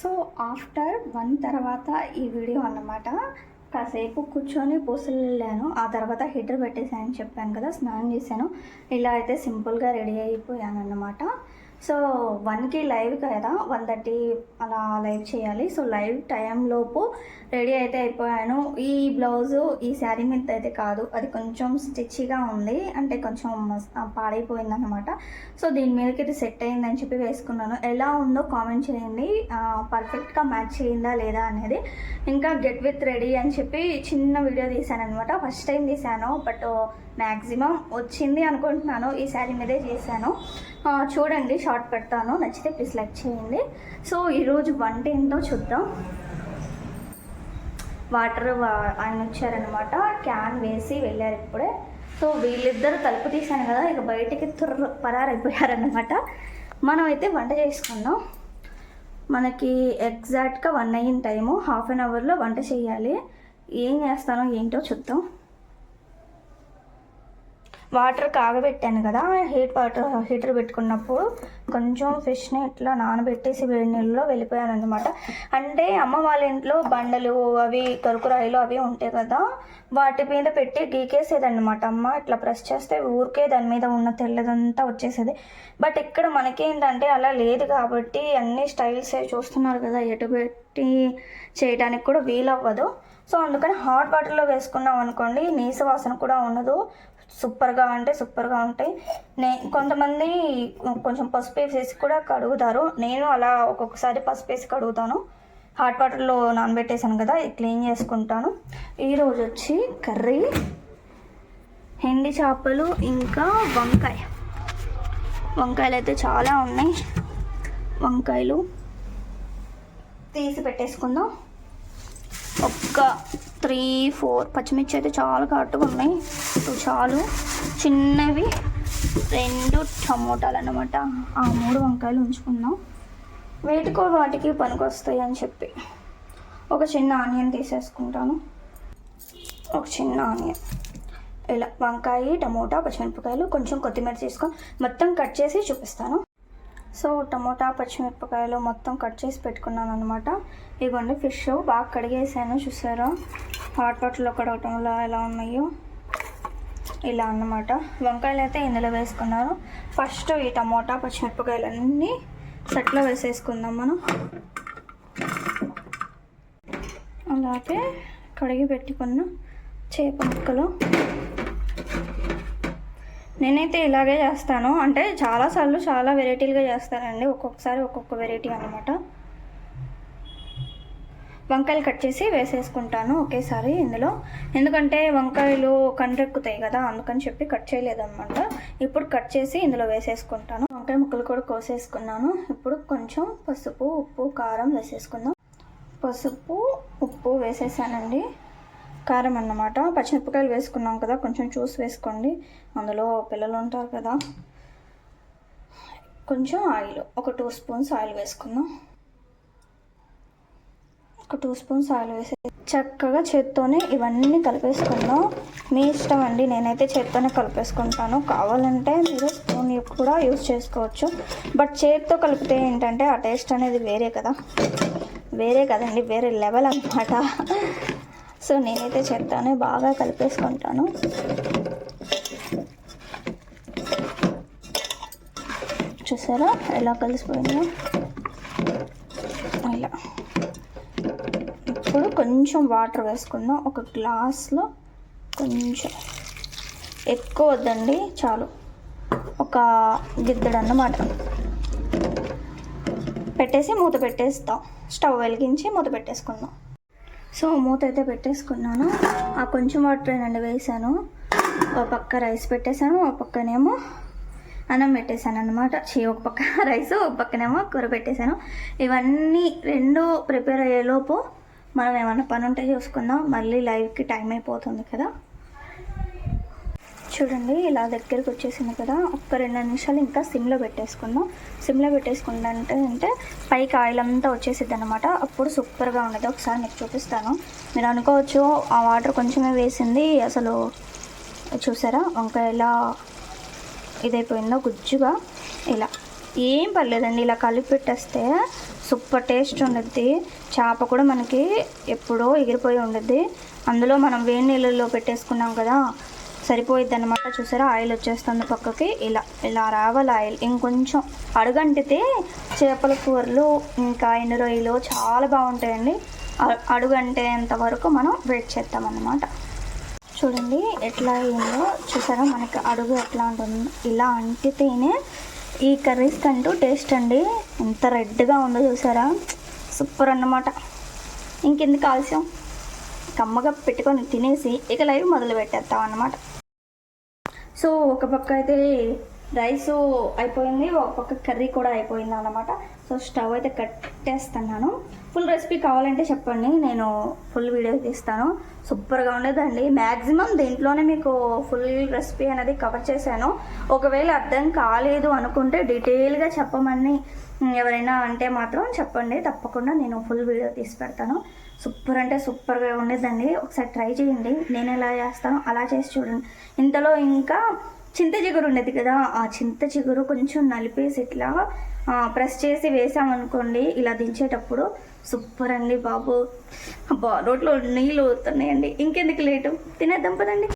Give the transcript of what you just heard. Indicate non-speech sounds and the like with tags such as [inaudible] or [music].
So after one తర్వాత ఈ video అన్నమాట. కాసేపు కూర్చొని పూసలు వెళ్ళాను ఆ తర్వాత హీటర్ పెట్టేసానని చెప్పాను కదా స్నానం చేశాను. ఇలా అయితే సింపుల్గా రెడీ అయిపోయాను అన్నమాట సో వన్కి లైవ్ కదా వన్ థర్టీ అలా లైవ్ చేయాలి. సో లైవ్ టైంలోపు రెడీ అయితే అయిపోయాను. ఈ బ్లౌజు ఈ శారీ మీద అయితే కాదు. అది కొంచెం స్టిచ్గా ఉంది. అంటే కొంచెం పాడైపోయింది అనమాట సో దీని మీదకి ఇది సెట్ అయిందని చెప్పి వేసుకున్నాను. ఎలా ఉందో కామెంట్ చేయండి. పర్ఫెక్ట్గా మ్యాచ్ చేయిందా లేదా అనేది ఇంకా గెట్ విత్ రెడీ అని చెప్పి చిన్న వీడియో తీశాను అనమాట ఫస్ట్ టైం తీశాను బట్ మ్యాక్సిమం వచ్చింది అనుకుంటున్నాను. ఈ శారీ మీదే చేశాను. చూడండి షార్ట్ పెడతాను నచ్చితే ప్లీజ్ లైక్ చేయండి. సో ఈరోజు వంట ఏంటో చూద్దాం. వాటర్ ఆయన వచ్చారనమాట క్యాన్ వేసి వెళ్ళారు ఇప్పుడే. సో వీళ్ళిద్దరు తలుపు తీశాను కదా ఇక బయటికి తుర్ర పరారైపోయారనమాట మనం అయితే వంట చేసుకుందాం. మనకి ఎగ్జాక్ట్గా వన్ అయిన టైము హాఫ్ అన్ అవర్లో వంట చేయాలి. ఏం చేస్తానో ఏంటో చూద్దాం. వాటర్ కాగబెట్టాను కదా హీట్ వాటర్ హీటర్ పెట్టుకున్నప్పుడు కొంచెం ఫిష్ని ఇట్లా నానబెట్టేసి వేడి నీళ్ళలో వెళ్ళిపోయాను అనమాట అంటే అమ్మ వాళ్ళ ఇంట్లో బండలు అవి కరుకురాయిలు అవి ఉంటాయి కదా వాటి మీద పెట్టి గీకేసేదన్నమాట. అమ్మ ఇట్లా ప్రెస్ చేస్తే ఊరికే దాని మీద ఉన్న తెల్లదంతా వచ్చేసేది. బట్ ఇక్కడ మనకేంటంటే అలా లేదు కాబట్టి అన్ని స్టైల్స్ చూస్తున్నారు కదా ఎటు పెట్టి చేయడానికి కూడా వీలవ్వదు. సో అందుకని హాట్ వాటర్లో వేసుకున్నాం అనుకోండి నీసు వాసన కూడా ఉండదు. సూపర్గా అంటే సూపర్గా ఉంటాయి. నే కొంతమంది కొంచెం పసుపు వేసేసి కూడా కడుగుతారు. నేను అలా ఒక్కొక్కసారి పసుపు వేసి కడుగుతాను. హాట్ వాటర్లో నానబెట్టేసాను కదా ఇది క్లీన్ చేసుకుంటాను. ఈరోజు వచ్చి కర్రీ ఎండి చేపలు ఇంకా వంకాయ. వంకాయలు అయితే చాలా ఉన్నాయి. వంకాయలు తీసి పెట్టేసుకుందాం. ఒక్క త్రీ ఫోర్ పచ్చిమిర్చి అయితే చాలా ఘాటుగా ఉన్నాయి. ఇవి చాలు. చిన్నవి. రెండు టమోటాలు అన్నమాట. ఆ మూడు వంకాయలు ఉంచుకుందాం. వేటికో వాటికి పనికొస్తాయి అని చెప్పి. ఒక చిన్న ఆనియన్ తీసేసుకుంటాను. ఒక చిన్న ఆనియన్. ఇలా వంకాయ టమోటా పచ్చిమిరపకాయలు కొంచెం కొత్తిమీర తీసుకొని మొత్తం కట్ చేసి చూపిస్తాను. సో టమోటా పచ్చిమిరపకాయలు మొత్తం కట్ చేసి పెట్టుకున్నాను అనమాట ఇదిగోండి ఫిష్ బాగా కడిగేసాను చూసారా? హాట్ వాటర్లో కడగటంలో ఎలా ఉన్నాయో. ఇలా అన్నమాట. వంకాయలు అయితే ఇందులో వేసుకున్నాను ఫస్ట్ ఈ టమోటా పచ్చిమిరపకాయలన్నీ సెట్లో వేసేసుకుందాం మనం. అలాగే కడిగి పెట్టుకున్న చేప ముక్కలు. నేనైతే ఇలాగే చేస్తాను. అంటే చాలాసార్లు చాలా వెరైటీలుగా చేస్తానండి ఒక్కొక్కసారి ఒక్కొక్క వెరైటీ అనమాట వంకాయలు కట్ చేసి వేసేసుకుంటాను ఒకేసారి ఇందులో. ఎందుకంటే వంకాయలు కండ్రెక్కుతాయి కదా అందుకని చెప్పి కట్ చేయలేదన్నమాట. ఇప్పుడు కట్ చేసి ఇందులో వేసేసుకుంటాను. వంకాయ ముక్కలు కూడా కోసేసుకున్నాను. ఇప్పుడు కొంచెం పసుపు ఉప్పు కారం వేసేసుకుందాం. పసుపు ఉప్పు వేసేసానండి. కారం అన్నమాట. పచ్చిమిరపకాయలు వేసుకున్నాం కదా కొంచెం చూసి వేసుకోండి. అందులో పిల్లలు ఉంటారు కదా. కొంచెం ఆయిల్ ఒక టూ స్పూన్స్ ఆయిల్ వేసుకుందాం. ఒక టూ స్పూన్స్ ఆయిల్ వేసి చక్కగా చేత్తోనే ఇవన్నీ కలిపేసుకుందాం. మీ ఇష్టం అండి నేనైతే చేత్తోనే కలిపేసుకుంటాను. కావాలంటే మీరు స్పూన్ కూడా యూస్ చేసుకోవచ్చు. బట్ చేత్తో కలిపితే ఏంటంటే ఆ టేస్ట్ అనేది వేరే కదా. వేరే కదండి వేరే లెవెల్ అన్నమాట. సో నేనైతే చెప్తాను బాగా కలిపేసుకుంటాను. చూసారా? ఎలా కలిసిపోయిందో? ఇలా ఇప్పుడు కొంచెం వాటర్ వేసుకుందాం. ఒక గ్లాస్లో కొంచెం. ఎక్కువ వద్దండి చాలు. ఒక గిద్దడు అన్నమాట పెట్టేసి మూత పెట్టేస్తాం. స్టవ్ వెలిగించి మూత పెట్టేసుకుందాం. సో మూత అయితే పెట్టేసుకున్నాను. ఆ కొంచెం వాటర్ ఏనండి వేసాను ఒక పక్క రైస్ పెట్టేశాను ఒక పక్కనేమో అన్నం పెట్టేశాను అనమాట చీ ఒక పక్క [laughs] రైస్ ఒక పక్కనేమో కూర పెట్టేశాను. ఇవన్నీ రెండు ప్రిపేర్ అయ్యేలోపు మనం ఏమైనా పని ఉంటే చూసుకుందాం. మళ్ళీ లైవ్కి టైం అయిపోతుంది కదా. చూడండి ఇలా దగ్గరికి వచ్చేసింది కదా. ఒక్క రెండు నిమిషాలు ఇంకా సిమ్లో పెట్టేసుకుందాం. సిమ్లో పెట్టేసుకుందాం అంటే పైకి ఆయిల్ అంతా వచ్చేసిద్ది అనమాట అప్పుడు సూపర్గా ఉండదు. ఒకసారి మీకు చూపిస్తాను. మీరు అనుకోవచ్చు ఆ వాటర్ కొంచెమే వేసింది. అసలు చూసారా? వంకాయ ఎలా ఇదైపోయిందో గుజ్జుగా. ఇలా. ఏం పర్లేదండి ఇలా కలిపి పెట్టేస్తే సూపర్ టేస్ట్ ఉండుద్ది. చేప కూడా మనకి ఎప్పుడో ఎగిరిపోయి ఉండుద్ది. అందులో మనం వేడి నీళ్ళల్లో పెట్టేసుకున్నాం కదా సరిపోయిద్ది అనమాట చూసారా? ఆయిల్ వచ్చేస్తుంది పక్కకి. ఇలా ఇలా రావాలి ఆయిల్. ఇంకొంచెం అడుగంటితే చేపల కూరలు ఇంకా ఎండు రొయ్యలు చాలా బాగుంటాయండి. అడుగంటేంత వరకు మనం వెయిట్ చేస్తామన్నమాట. చూడండి ఎట్లా అయిందో. చూసారా? మనకి అడుగు ఎట్లా ఉంటుంది? ఇలా అంటితేనే ఈ కర్రీస్ కంటూ టేస్ట్ అండి. ఎంత రెడ్గా ఉందో చూసారా? సూపర్ అన్నమాట ఇంకెందుకు ఆలస్యం? కమ్మగా పెట్టుకొని తినేసి ఇక లైవ్ మొదలు పెట్టేస్తాం అన్నమాట సో ఒక పక్క అయితే రైస్ అయిపోయింది ఒక పక్క కర్రీ కూడా అయిపోయింది అనమాట సో స్టవ్ అయితే కట్టేస్తున్నాను. ఫుల్ రెసిపీ కావాలంటే చెప్పండి నేను ఫుల్ వీడియో తీస్తాను. సూపర్గా ఉండేదండి. మ్యాక్సిమం దీంట్లోనే మీకు ఫుల్ రెసిపీ అనేది కవర్ చేశాను. ఒకవేళ అర్థం కాలేదు అనుకుంటే డీటెయిల్గా చెప్పమని ఎవరైనా అంటే మాత్రం చెప్పండి. తప్పకుండా నేను ఫుల్ వీడియో తీసి పెడతాను. సూపర్ అంటే సూపర్గా ఉండేదండి. ఒకసారి ట్రై చేయండి. నేను ఎలా చేస్తానో అలా చేసి చూడండి. ఇంతలో ఇంకా చింత చిగురు ఉండేది కదా ఆ చింత చిగురు కొంచెం నలిపేసి ఇట్లా ప్రెస్ చేసి వేసామనుకోండి ఇలా దించేటప్పుడు సూపర్ అండి బాబు. అబ్బా రోట్లో నీళ్ళు ఊరుతున్నాయండి. ఇంకెందుకు లేటు? తినేద్దాం పదండి.